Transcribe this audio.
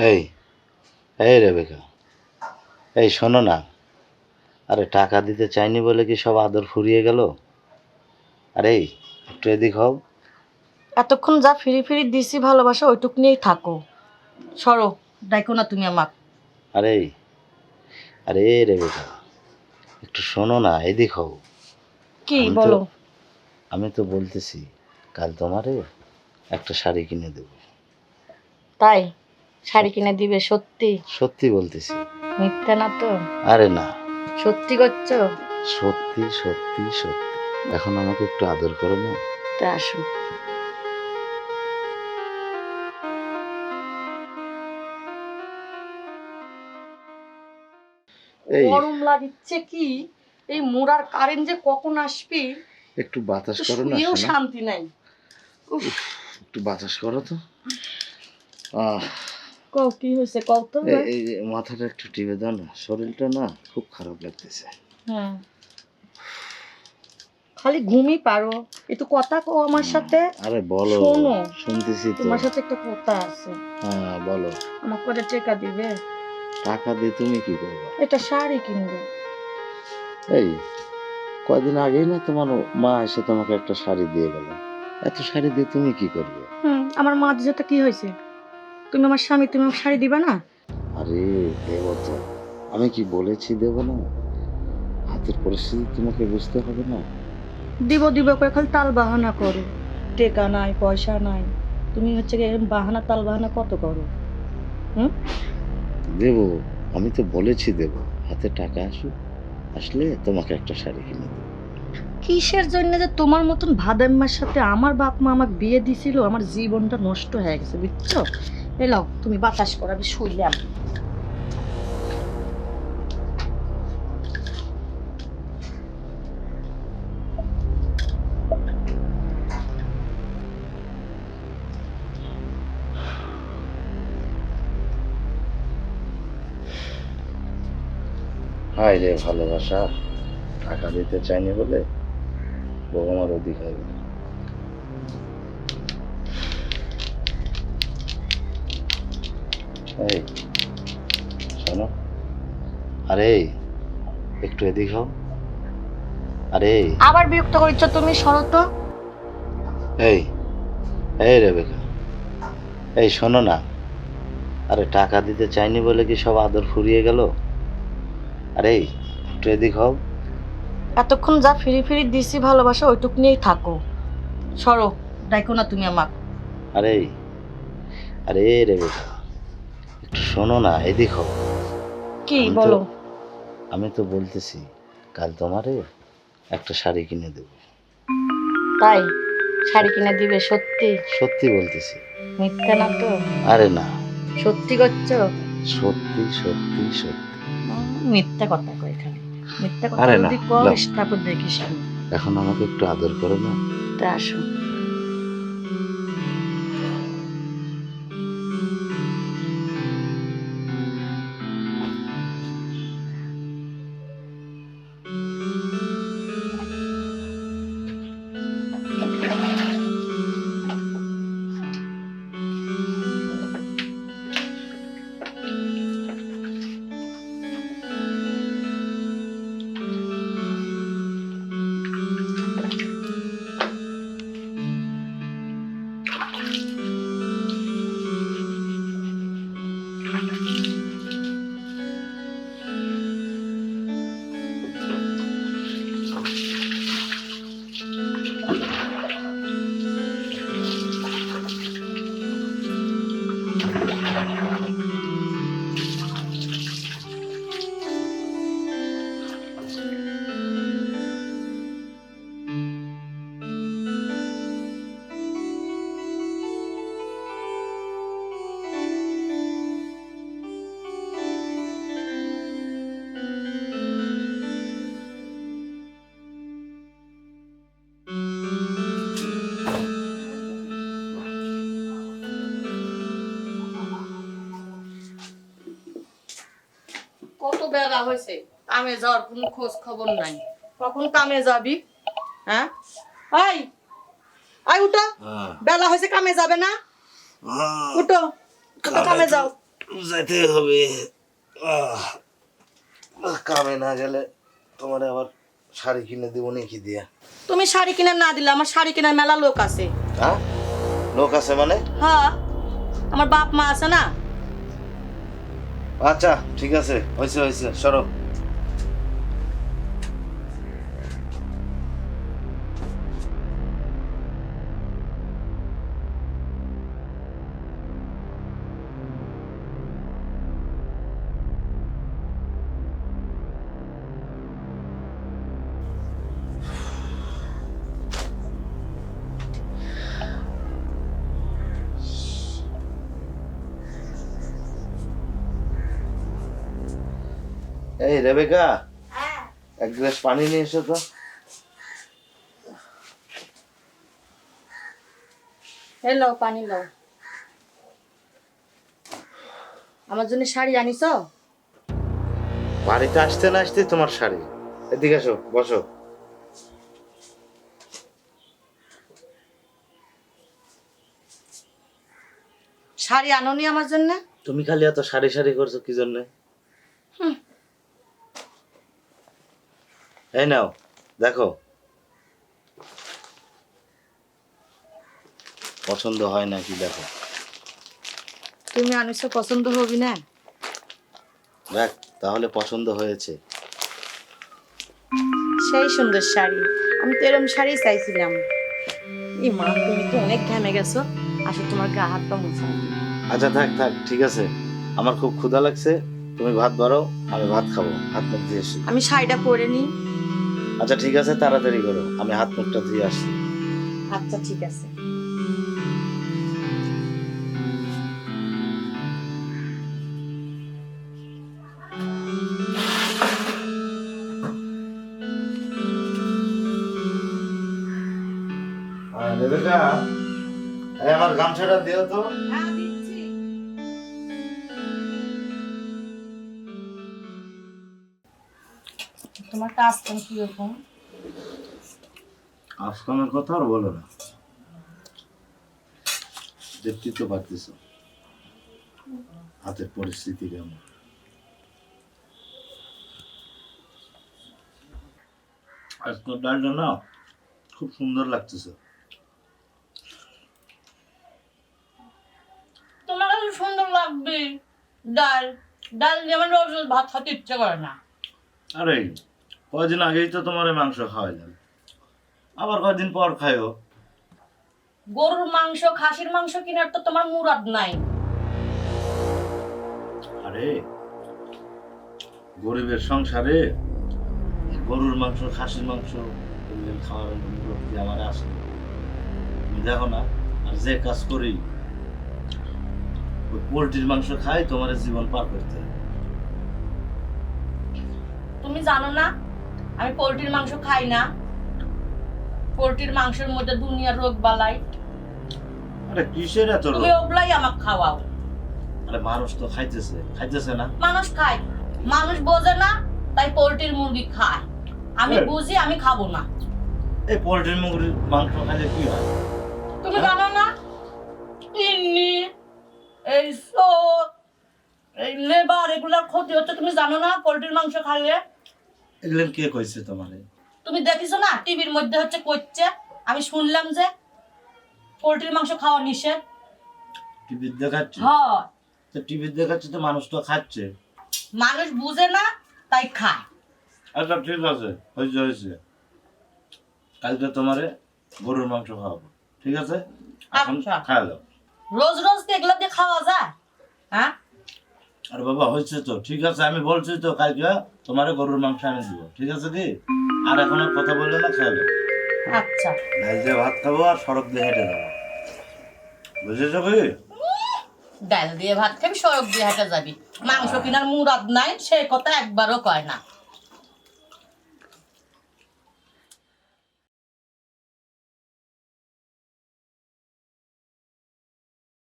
এই এই রেবেকা এই শোনো না। আরে টাকা দিতে চাইনি বলে কি সব আদর ফুরিয়ে গেল? আরে একটু এদিক হও। এতক্ষণ যা ফিরি ফিরি দিছি ভালোবাসা ওইটুক নিয়েই থাকো। সরো ডাইকো না তুমি আমাক আরে আরে রেবেকা একটু শোনো না এদিক হও। কি আমি তো- বলো? আমি তো বলতেছি কাল তোমারে একটা শাড়ি কিনে দেবো। তাই? শাড়ি কিনে দিবে সত্যি? সত্যি বলতেছি। মিথ্যা না তো? আরে না। সত্যি করছ? সত্যি সত্যি সত্যি। এখন আমাকে একটু আদর করো না? তা আসো। এই। গরম লাগিচ্ছে কি? এই মুরার কারেন্ট যে কখন আসবি? একটু বাতাস করো না শুয়েও শান্তি নাই। উফ একটু বাতাস করো তো। আহ কও কি হয়েছে? কও তো এই- এই যে মাথাটা একটু টিপে দাও না শরীরটা না খুব খারাপ লাগতেছে। হ্যাঁ। খালি ঘুমই পারো। একটু কথা কও আমার সাথে। আরে বলো শোনো। শুনতেছি তো। তোমার সাথে একটা কথা আছে। হ্যাঁ বলো। আমার করে টেকা দিবে? টাকা দিয়ে তুমি কি করবে? এটা শাড়ি কিনবে। এই কয়দিন আগেই না তোমার মা এসে তোমাকে একটা শাড়ি দিয়ে গেল। এত শাড়ি দিয়ে তুমি কি করবে? হুম আমার মা যেটা কি হয়েছে? তুমি আমার স্বামী তুমি শাড়ি দিবে না? আরে দেব তো আমি কি বলেছি দেব না? হাতের পরিস্থিতি তোমাকে বুঝতে হবে না? দিব দিব করে খালি তাল বাহানা করো। টেকা নাই পয়সা নাই। তুমি হচ্ছে বাহানা তাল বাহানা কত করো? হুম? দেব আমি তো বলেছি দেব হাতে টাকা আসুক আসলে তোমাকে একটা শাড়ি কিনে দেবো। কিসের জন্য যে তোমার মতন ভাদাম্মার সাথে আমার বাপ মা আমাকে বিয়ে দিছিল? আমার জীবনটা নষ্ট হয়ে গেছে বুঝছ? এলাও তুমি বাতাস করো, আমি শুইলাম। হায় রে ভালোবাসা, টাকা দিতে চাইনি বলে বউ আমার অধিকার এই শোনো। আরে একটু এদিক হও। আরে। আবার বিরক্ত করিচ্ছ তুমি সরো তো। এই এই রেবেকা। এই শোনো না। আরে টাকা দিতে চাইনি বলে কি সব আদর ফুরিয়ে গেল? আরে একটু এদিক হও। এতক্ষণ যা ফিরি ফিরি দিছি ভালোবাসা ওইটুক নিয়েই থাকো। সরো ডাইকো না তুমি আমাক। আরে আরে রেবেকা। শোনো না এদিক হও কি আমি তো- বলো? আমি তো বলতেছি কাল তোমারে একটা শাড়ি কিনে দেবো। তাই? শাড়ি কিনে দিবে সত্যি? সত্যি বলতেছি। মিথ্যা না তো? আরে না। সত্যি করছ? সত্যি সত্যি সত্যি। উম, মিথ্যা কথা কয় এখানে। মিথ্যা কথা আরে না, যদি তারপর দেখিস আমি। এখন আমাকে একটু আদর করো না। তা আসো বেলা হয়েছে। কামে যাওয়ার কোনো খোঁজ খবর নাই। কখন কামে যাবি? হ্যাঁ? আই আই উঠো। বেলা হয়েছে কামে যাবে না? উঠো উঠো, কামে যাও। যেতে হবে। কামে না গেলে তোমার আবার শাড়ি কিনে দেবো নাকি দিয়া? তুমি শাড়ি কিনে না দিলে আমার শাড়ি কেনার মেলা লোক আছে। হ্যাঁ? লোক আছে মানে? হ্যাঁ। আমার বাপ মা আছে না? আচ্ছা ঠিক আছে হয়েছে হয়েছে সরো এই রেবেকা এক গ্লাস পানি নিয়ে এসো তো। এই লও পানি লও। আমার জন্য শাড়ি আনিছ? বাড়িতে আসতে না আসতে তোমার শাড়ি? এদিকে আসো বসো। শাড়ি আনোনি আমার জন্য? তুমি খালি এত শাড়ি শাড়ি করছ কি জন্য? এই নাও দেখো। পছন্দ হয় নাকি দেখো। তুমি আনিছ পছন্দ হবি না? দেখ তাহলে পছন্দ হয়েছে। সেই সুন্দর শাড়ি আমি তো এরকম শাড়ি চাইছিলাম। ই মা তুমি তো অনেক ঘেমে গেছো? আসো তোমার গা হাত পা মুছা আচ্ছা থাক থাক ঠিক আছে। আমার খুব ক্ষুধা লাগছে। তুমি ভাত বাড়াও আমি ভাত খাব। হাত মুখ দিয়ে আমি শাড়িটা পরে নিই। আচ্ছা ঠিক আছে তাড়াতাড়ি করো। আমি হাত মুখটা ধুয়ে আসি আচ্ছা ঠিক আছে। আর আমার গামছাটা দিও তো। তোমার কাজ কীরকম? আজকামের কথা আর বলো না। দেখতেই তো পারতেছ। হাতের পরিস্থিতি কেমন? আজকের ডালটা না খুব সুন্দর লাগতেছে। তোমার কাছে সুন্দর লাগবে ডাল। ডাল যেমন রোজ ভাত খেতে ইচ্ছে করে না। আরে কয়দিন আগেই তো তোমার মাংস খাওয়াইলাম আবার কয়দিন পর খাইও। গরুর মাংস খাসির মাংস কেনার তো তোমার মুরাদ নাই। আরে গরিবের সংসারে গরুর মাংস খাসির মাংস খাওয়ার লোকটি আমার আসে দেখো না আর যে কাজ করি ওই পোলট্রির মাংস খাই তোমার জীবন পার করতে হয়। তুমি জানো না আমি পোলট্রির মাংস খাই না। পোলট্রির মাংসের মধ্যে দুনিয়ার রোগ বালাই। আরে কিসের এত রোগ? তুমি ওগুলাই আমাকে খাওয়াও। আরে মানুষ তো খাইতেছে খাইতেছে না। মানুষ খায়। মানুষ বোঝে না তাই পোলট্রির মুরগি খায়। আমি। বুঝি আমি খাব না। এই পোলট্রির মুরগির মাংস খাইলে কি হয়? তুমি হ্যাঁ? জানো না? কিডনি এই চোখ এই লেবার এগুলার ক্ষতি হচ্ছে তুমি জানো না? পোলট্রির মাংস খাইলে এগুলো কে কইছে তোমারে? তুমি দেখিছো না টিভির মধ্যে হচ্ছে করছে। আমি শুনলাম যে পোলট্রির মাংস খাওয়া নিষেধ। টিভি দেখাচ্ছে? হয়। তো টিভি দেখাচ্ছে তো মানুষ তো খাচ্ছে। মানুষ বুঝে না তাই খায়। আচ্ছা ঠিক আছে হয়েছে হয়েছে। কালকে তোমারে গরুর মাংস খাওয়াবো ঠিক আছে? এখন আচ্ছা। খাওয়া দাও। রোজ রোজ কি এগুলো দিয়ে খাওয়া যায়? হ্যাঁ? আর বাবা হয়েছে তো। ঠিক আছে আমি বলছি তো কালকে তোমার গরুর মাংস আমি দিব। ঠিক আছে কি? আর এখন কথা বললে না খেয়ে আচ্ছা। ডাল ভাত খাব আর সড়ক দিয়ে হেঁটে যাব। বুঝেছ কি? ডাল দিয়ে ভাত খাবি সড়ক দিয়ে হেঁটে যাবি। মাংস কেনার মুরাদ নাই সে কথা একবারও কয় না।